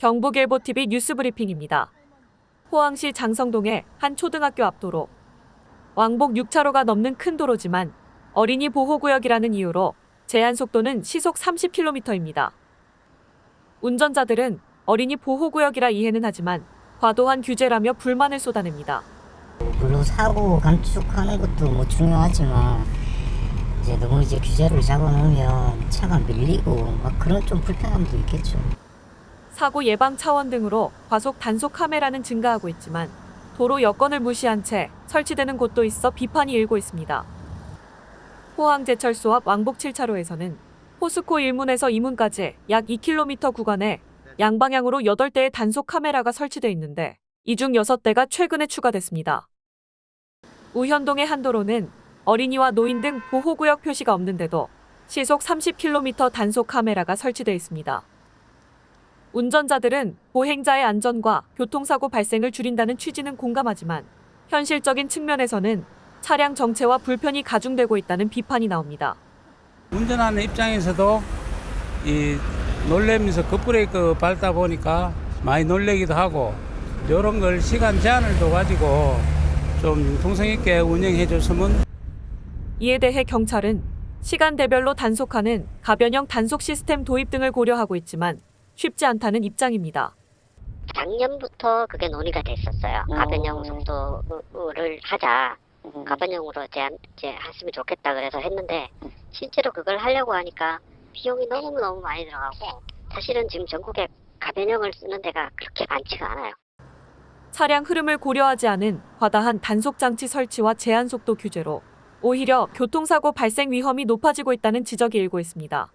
경북일보TV 뉴스브리핑입니다. 포항시 장성동의 한 초등학교 앞도로. 왕복 6차로가 넘는 큰 도로지만 어린이 보호구역이라는 이유로 제한 속도는 시속 30km입니다. 운전자들은 어린이 보호구역이라 이해는 하지만 과도한 규제라며 불만을 쏟아냅니다. 물론 사고 감축하는 것도 뭐 중요하지만 이제 너무 이제 규제를 잡아놓으면 차가 밀리고 막 그런 좀 불편함도 있겠죠. 사고 예방 차원 등으로 과속 단속 카메라는 증가하고 있지만 도로 여건을 무시한 채 설치되는 곳도 있어 비판이 일고 있습니다. 포항 제철소 앞 왕복 7차로에서는 포스코 1문에서 2문까지 약 2km 구간에 양방향으로 8대의 단속 카메라가 설치돼 있는데 이 중 6대가 최근에 추가됐습니다. 우현동의 한 도로는 어린이와 노인 등 보호구역 표시가 없는데도 시속 30km 단속 카메라가 설치돼 있습니다. 운전자들은 보행자의 안전과 교통사고 발생을 줄인다는 취지는 공감하지만 현실적인 측면에서는 차량 정체와 불편이 가중되고 있다는 비판이 나옵니다. 운전하는 입장에서도 이 놀래면서 급브레이크 밟다 보니까 많이 놀래기도 하고 이런 걸 시간 제한을 둬가지고 좀 통성 있게 운영해 줬으면 이에 대해 경찰은 시간대별로 단속하는 가변형 단속 시스템 도입 등을 고려하고 있지만 쉽지 않다는 입장입니다. 작년부터 그게 논의가 됐었어요. 어. 가변형 속도를 하자. 가변형으로 이제, 이제 했으면 좋겠다 그래서 했는데 실제로 그걸 하려고 하니까 비용이 너무너무 많이 들어가고 사실은 지금 전국에 가변형을 쓰는 데가 그렇게 많지가 않아요. 차량 흐름을 고려하지 않은 과다한 단속 장치 설치와 제한 속도 규제로 오히려 교통사고 발생 위험이 높아지고 있다는 지적이 일고 있습니다.